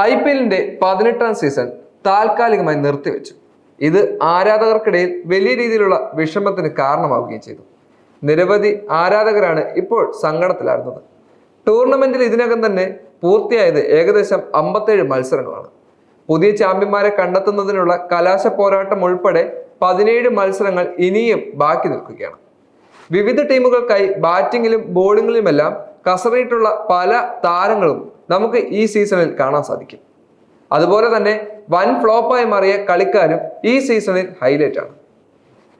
I P എല്ലിന്റെ പതിനെട്ടാം season താൽക്കാലികമായി നിർത്തിവെച്ചു. ഇത് ആരാധകർക്കിടയിൽ വലിയ രീതിയിലുള്ള വിഷമത്തിന് കാരണമാവുകയും ചെയ്തു. നിരവധി ആരാധകരാണ് ഇപ്പോൾ സങ്കടത്തിലായിരുന്നത്. ടൂർണമെന്റിൽ ഇതിനകം തന്നെ പൂർത്തിയായത് ഏകദേശം അമ്പത്തേഴ് മത്സരങ്ങളാണ്. പുതിയ ചാമ്പ്യന്മാരെ കണ്ടെത്തുന്നതിനുള്ള കലാശ പോരാട്ടം ഉൾപ്പെടെ പതിനേഴ് മത്സരങ്ങൾ ഇനിയും ബാക്കി നിൽക്കുകയാണ്. വിവിധ ടീമുകൾക്കായി ബാറ്റിങ്ങിലും ബോളിങ്ങിലുമെല്ലാം കസറിയിട്ടുള്ള പല താരങ്ങളും നമുക്ക് ഈ സീസണിൽ കാണാൻ സാധിക്കും. അതുപോലെ തന്നെ വൻ ഫ്ലോപ്പായി മാറിയ കളിക്കാരും ഈ സീസണിൽ ഹൈലൈറ്റ് ആണ്.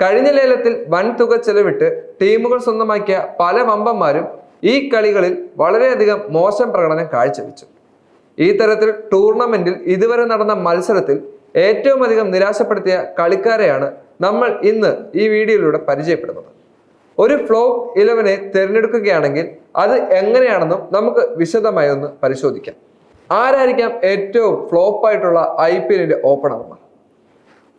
കഴിഞ്ഞ ലേലത്തിൽ വൻ തുക ചെലവിട്ട് ടീമുകൾ സ്വന്തമാക്കിയ പല വമ്പന്മാരും ഈ കളികളിൽ വളരെയധികം മോശം പ്രകടനം കാഴ്ചവെച്ചു. ഈ തരത്തിൽ ടൂർണമെന്റിൽ ഇതുവരെ നടന്ന മത്സരത്തിൽ ഏറ്റവും അധികം നിരാശപ്പെടുത്തിയ കളിക്കാരെയാണ് നമ്മൾ ഇന്ന് ഈ വീഡിയോയിലൂടെ പരിചയപ്പെടുന്നത്. ഒരു ഫ്ലോപ്പ് ഇലവനെ തിരഞ്ഞെടുക്കുകയാണെങ്കിൽ അത് എങ്ങനെയാണെന്നും നമുക്ക് വിശദമായി ഒന്ന് പരിശോധിക്കാം. ആരായിരിക്കാം ഏറ്റവും ഫ്ലോപ്പ് ആയിട്ടുള്ള ഐ പി എല്ലിന്റെ ഓപ്പണർമാർ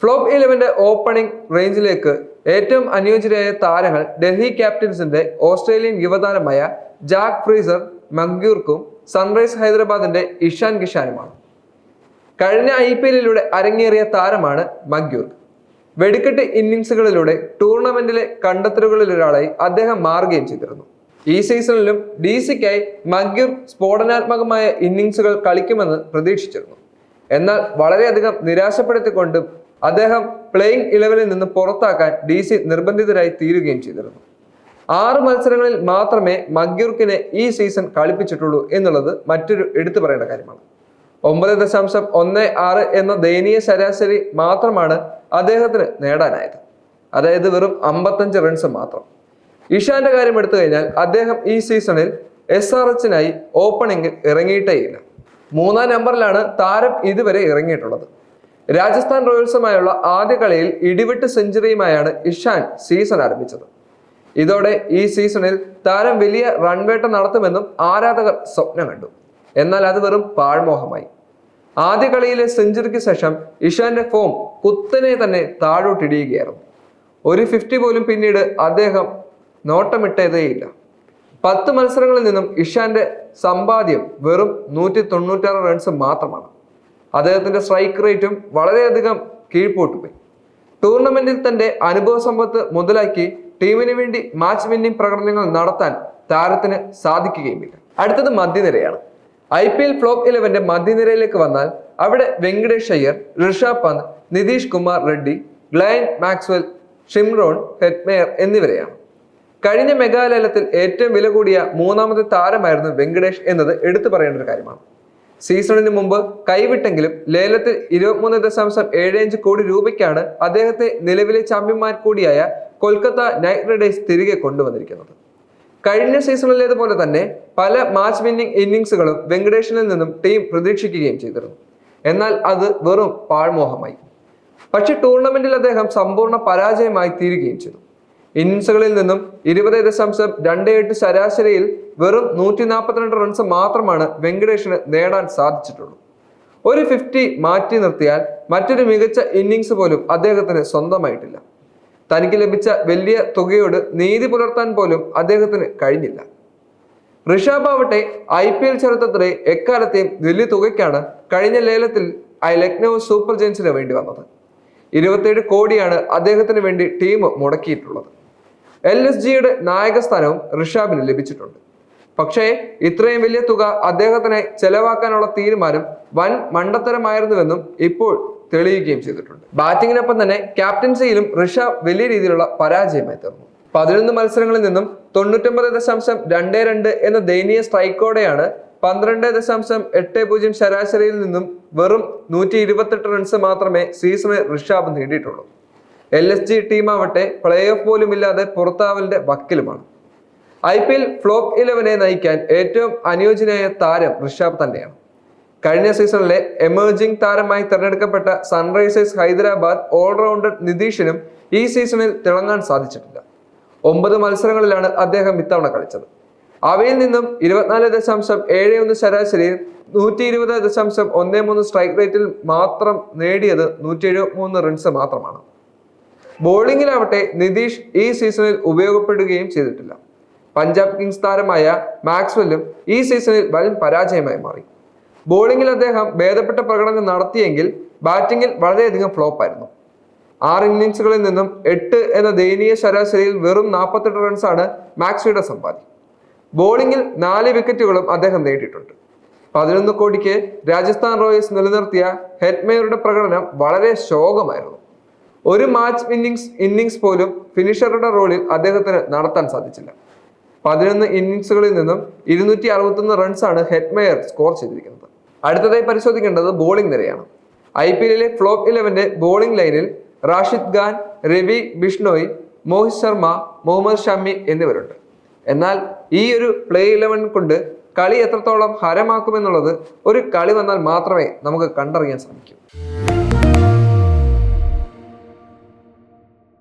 ഫ്ലോപ്പ് ഇലവന്റെ ഓപ്പണിംഗ് റേഞ്ചിലേക്ക് ഏറ്റവും അനുയോജ്യരായ താരങ്ങൾ ഡൽഹി ക്യാപിറ്റൽസിന്റെ ഓസ്ട്രേലിയൻ യുവതാരമായ ജാക്ക് ഫ്രീസർ മഗ്യൂർക്കും സൺറൈസ് ഹൈദരാബാദിന്റെ ഇഷാൻ കിഷാനുമാണ്. കഴിഞ്ഞ ഐ പി എല്ലിലൂടെ അരങ്ങേറിയ താരമാണ് മഗ്യൂർക്ക് വെടിക്കെട്ട് ഇന്നിങ്സുകളിലൂടെ ടൂർണമെന്റിലെ കണ്ടെത്തലുകളിൽ ഒരാളായി അദ്ദേഹം മാറുകയും ചെയ്തിരുന്നു. ഈ സീസണിലും ഡി സിക്കായി മഗ്യൂർ സ്ഫോടനാത്മകമായ ഇന്നിങ്സുകൾ കളിക്കുമെന്ന് പ്രതീക്ഷിച്ചിരുന്നു. എന്നാൽ വളരെയധികം നിരാശപ്പെടുത്തിക്കൊണ്ടും അദ്ദേഹം പ്ലേയിങ് ഇലവനിൽ നിന്ന് പുറത്താക്കാൻ ഡി സി നിർബന്ധിതരായി തീരുകയും ചെയ്തിരുന്നു. ആറ് മത്സരങ്ങളിൽ മാത്രമേ മഗ്യൂർക്കിനെ ഈ സീസൺ കളിപ്പിച്ചിട്ടുള്ളൂ എന്നുള്ളത് മറ്റൊരു എടുത്തു പറയേണ്ട കാര്യമാണ്. ഒമ്പത് ദശാംശം ഒന്ന് ആറ് എന്ന ദയനീയ ശരാശരി മാത്രമാണ് അദ്ദേഹത്തിന് നേടാനായത്. അതായത് വെറും അമ്പത്തഞ്ച് റൺസ് മാത്രം. ഇഷാന്റെ കാര്യം എടുത്തു കഴിഞ്ഞാൽ അദ്ദേഹം ഈ സീസണിൽ എസ് ആർ എച്ചിനായി ഓപ്പണിംഗിൽ ഇറങ്ങിയിട്ടേയില്ല മൂന്നാം നമ്പറിലാണ് താരം ഇതുവരെ ഇറങ്ങിയിട്ടുള്ളത്. രാജസ്ഥാൻ റോയൽസുമായുള്ള ആദ്യ കളിയിൽ ഇടിവിട്ട് സെഞ്ചുറിയുമായാണ് ഇഷാൻ സീസൺ ആരംഭിച്ചത്. ഇതോടെ ഈ സീസണിൽ താരം വലിയ റൺവേട്ട നടത്തുമെന്നും ആരാധകർ സ്വപ്നം കണ്ടു. എന്നാൽ അത് വെറും പാഴ്മോഹമായി. ആദ്യ കളിയിലെ സെഞ്ചുറിക്ക് ശേഷം ഇഷാന്റെ ഫോം കുത്തനെ തന്നെ താഴോട്ടിടിയുകയായിരുന്നു. ഒരു ഫിഫ്റ്റി പോലും പിന്നീട് അദ്ദേഹം നോട്ടമിട്ടതേയില്ല. പത്ത് മത്സരങ്ങളിൽ നിന്നും ഇഷാന്റെ സമ്പാദ്യം വെറും നൂറ്റി തൊണ്ണൂറ്റാറ് റൺസ് മാത്രമാണ്. അദ്ദേഹത്തിന്റെ സ്ട്രൈക്ക് റേറ്റും വളരെയധികം കീഴ്പോട്ടുപോയി. ടൂർണമെന്റിൽ തന്റെ അനുഭവ സമ്പത്ത് മുതലാക്കി ടീമിന് വേണ്ടി മാച്ച് വിന്നിംഗ് പ്രകടനങ്ങൾ നടത്താൻ താരത്തിന് സാധിക്കുകയുമില്ല. അടുത്തത് മധ്യനിരയാണ്. ഐ പി എൽ ഫ്ലോപ്പ് ഇലവന്റെ മധ്യനിരയിലേക്ക് വന്നാൽ അവിടെ Venkatesh Iyer Rishabh Pant Nitish Kumar Reddy Glenn Maxwell Shimron Hetmyer എന്നിവരെയാണ്. കഴിഞ്ഞ മെഗാലയത്തിൽ ഏറ്റവും വില കൂടിയ മൂന്നാമത്തെ താരമായിരുന്നു വെങ്കടേഷ് എന്നത് എടുത്തു പറയേണ്ട ഒരു കാര്യമാണ്. സീസണിന് മുമ്പ് കൈവിട്ടെങ്കിലും ലേലത്തിൽ ഇരുപത്തിമൂന്ന് ദശാംശം ഏഴ് അഞ്ച് കോടി രൂപയ്ക്കാണ് അദ്ദേഹത്തെ നിലവിലെ ചാമ്പ്യന്മാർ കൂടിയായ കൊൽക്കത്ത നൈറ്റ് റൈഡേഴ്സ് തിരികെ കൊണ്ടുവന്നിരിക്കുന്നത്. കഴിഞ്ഞ സീസണിലേതുപോലെ തന്നെ പല മാച്ച് വിന്നിംഗ് ഇന്നിങ്സുകളും വെങ്കടേഷനിൽ നിന്നും ടീം പ്രതീക്ഷിക്കുകയും ചെയ്തിരുന്നു. എന്നാൽ അത് വെറും പാഴ്മോഹമായി. പക്ഷേ ടൂർണമെന്റിൽ അദ്ദേഹം സമ്പൂർണ പരാജയമായി തീരുകയും ചെയ്തു. ഇന്നിങ്സുകളിൽ നിന്നും ഇരുപത് ദശാംശം രണ്ട് എട്ട് ശരാശരിയിൽ വെറും നൂറ്റി നാൽപ്പത്തിരണ്ട് റൺസ് മാത്രമാണ് വെങ്കടേഷിന് നേടാൻ സാധിച്ചിട്ടുള്ളൂ. ഒരു ഫിഫ്റ്റി മാറ്റി നിർത്തിയാൽ മറ്റൊരു മികച്ച ഇന്നിങ്സ് പോലും അദ്ദേഹത്തിന് സ്വന്തമായിട്ടില്ല. തനിക്ക് ലഭിച്ച വലിയ തുകയോട് നീതി പുലർത്താൻ പോലും അദ്ദേഹത്തിന് കഴിഞ്ഞില്ല. ഋഷഭ് ആവട്ടെ ഐ പി എൽ ചരിത്രത്തിലെ എക്കാലത്തെയും വലിയ തുകയ്ക്കാണ് കഴിഞ്ഞ ലേലത്തിൽ ലക്നൗ സൂപ്പർ ജയൻസിന് വേണ്ടി വന്നത്. ഇരുപത്തിയേഴ് കോടിയാണ് അദ്ദേഹത്തിന് വേണ്ടി ടീം മുടക്കിയിട്ടുള്ളത്. എൽ എസ് ജിയുടെ നായകസ്ഥാനവും ഋഷാബിന് ലഭിച്ചിട്ടുണ്ട്. പക്ഷേ ഇത്രയും വലിയ തുക അദ്ദേഹത്തിനായി ചെലവാക്കാനുള്ള തീരുമാനം വൻ മണ്ടത്തരമായിരുന്നുവെന്നും ഇപ്പോൾ തെളിയിക്കുകയും ചെയ്തിട്ടുണ്ട്. ബാറ്റിങ്ങിനൊപ്പം തന്നെ ക്യാപ്റ്റൻസിയിലും ഋഷഭ് വലിയ രീതിയിലുള്ള പരാജയമായി തീർന്നു പതിനൊന്ന് മത്സരങ്ങളിൽ നിന്നും തൊണ്ണൂറ്റൊമ്പത് ദശാംശം രണ്ട് രണ്ട് എന്ന ദയനീയ സ്ട്രൈക്കോടെയാണ് പന്ത്രണ്ട് ദശാംശം എട്ട് പൂജ്യം ശരാശരിയിൽ നിന്നും വെറും നൂറ്റി ഇരുപത്തെട്ട് റൺസ് മാത്രമേ സീസണിൽ ഋഷാബ് നേടിയിട്ടുള്ളൂ. എൽ എസ് ജി ടീമാവട്ടെ പ്ലേ ഓഫ് പോലും ഇല്ലാതെ പുറത്താവലിന്റെ വക്കിലുമാണ്. ഐ പി എൽ ഫ്ലോപ്പ് ഇലവനെ നയിക്കാൻ ഏറ്റവും അനുയോജ്യനായ താരം ഋഷഭ് തന്നെയാണ്. കഴിഞ്ഞ സീസണിലെ എമേർജിംഗ് താരമായി തിരഞ്ഞെടുക്കപ്പെട്ട സൺറൈസേഴ്സ് ഹൈദരാബാദ് ഓൾറൗണ്ടർ നിതീഷിനും ഈ സീസണിൽ തിളങ്ങാൻ സാധിച്ചിട്ടില്ല. ഒമ്പത് മത്സരങ്ങളിലാണ് അദ്ദേഹം ഇത്തവണ കളിച്ചത്. അവയിൽ നിന്നും ഇരുപത്തിനാല് ദശാംശം ഏഴ് ഒന്ന് ശരാശരിയിൽ നൂറ്റി ഇരുപത് ദശാംശം ഒന്ന് മൂന്ന് സ്ട്രൈക്ക് റേറ്റിൽ മാത്രം നേടിയത് നൂറ്റി എഴുപത്തി മൂന്ന് റൺസ് മാത്രമാണ്. ബോളിംഗിലാവട്ടെ നിതീഷ് ഈ സീസണിൽ ഉപയോഗപ്പെടുകയും ചെയ്തിട്ടില്ല. പഞ്ചാബ് കിങ്സ് താരമായ മാക്സ്വെല്ലും ഈ സീസണിൽ വൻ പരാജയമായി മാറി. ബോളിംഗിൽ അദ്ദേഹം ഭേദപ്പെട്ട പ്രകടനം നടത്തിയെങ്കിൽ ബാറ്റിംഗിൽ വളരെയധികം ഫ്ലോപ്പായിരുന്നു ആറ് ഇന്നിങ്സുകളിൽ നിന്നും എട്ട് എന്ന ദയനീയ ശരാശരിയിൽ വെറും നാൽപ്പത്തെട്ട് റൺസാണ് മാക്സ്വിയുടെ സമ്പാദ്യം. ബോളിംഗിൽ നാല് വിക്കറ്റുകളും അദ്ദേഹം നേടിയിട്ടുണ്ട്. പതിനൊന്ന് കോടിക്ക് രാജസ്ഥാൻ റോയൽസ് നിലനിർത്തിയ ഹെറ്റ്മേയറുടെ പ്രകടനം വളരെ ശോകമായിരുന്നു. ഒരു മാച്ച് ഇന്നിങ്സ് ഇന്നിങ്സ് പോലും ഫിനിഷറുടെ റോളിൽ അദ്ദേഹത്തിന് നടത്താൻ സാധിച്ചില്ല. പതിനൊന്ന് ഇന്നിങ്സുകളിൽ നിന്നും ഇരുന്നൂറ്റി അറുപത്തൊന്ന് റൺസാണ് ഹെറ്റ്മെയർ സ്കോർ ചെയ്തിരിക്കുന്നത്. അടുത്തതായി പരിശോധിക്കേണ്ടത് ബോളിംഗ് നിരയാണ്. ഐ പി എല്ലിലെ ഫ്ലോപ്പ് ഇലവന്റെ ബോളിംഗ് ലൈനിൽ റാഷിദ് ഖാൻ രവി ബിഷ്ണോയ് മോഹിത് ശർമ്മ മുഹമ്മദ് ഷമി എന്നിവരുണ്ട്. എന്നാൽ ഈ ഒരു പ്ലേ ഇലവൻ കൊണ്ട് കളി എത്രത്തോളം ഹരമാക്കുമെന്നുള്ളത് ഒരു കളി വന്നാൽ മാത്രമേ നമുക്ക് കണ്ടറിയാൻ സാധിക്കൂ.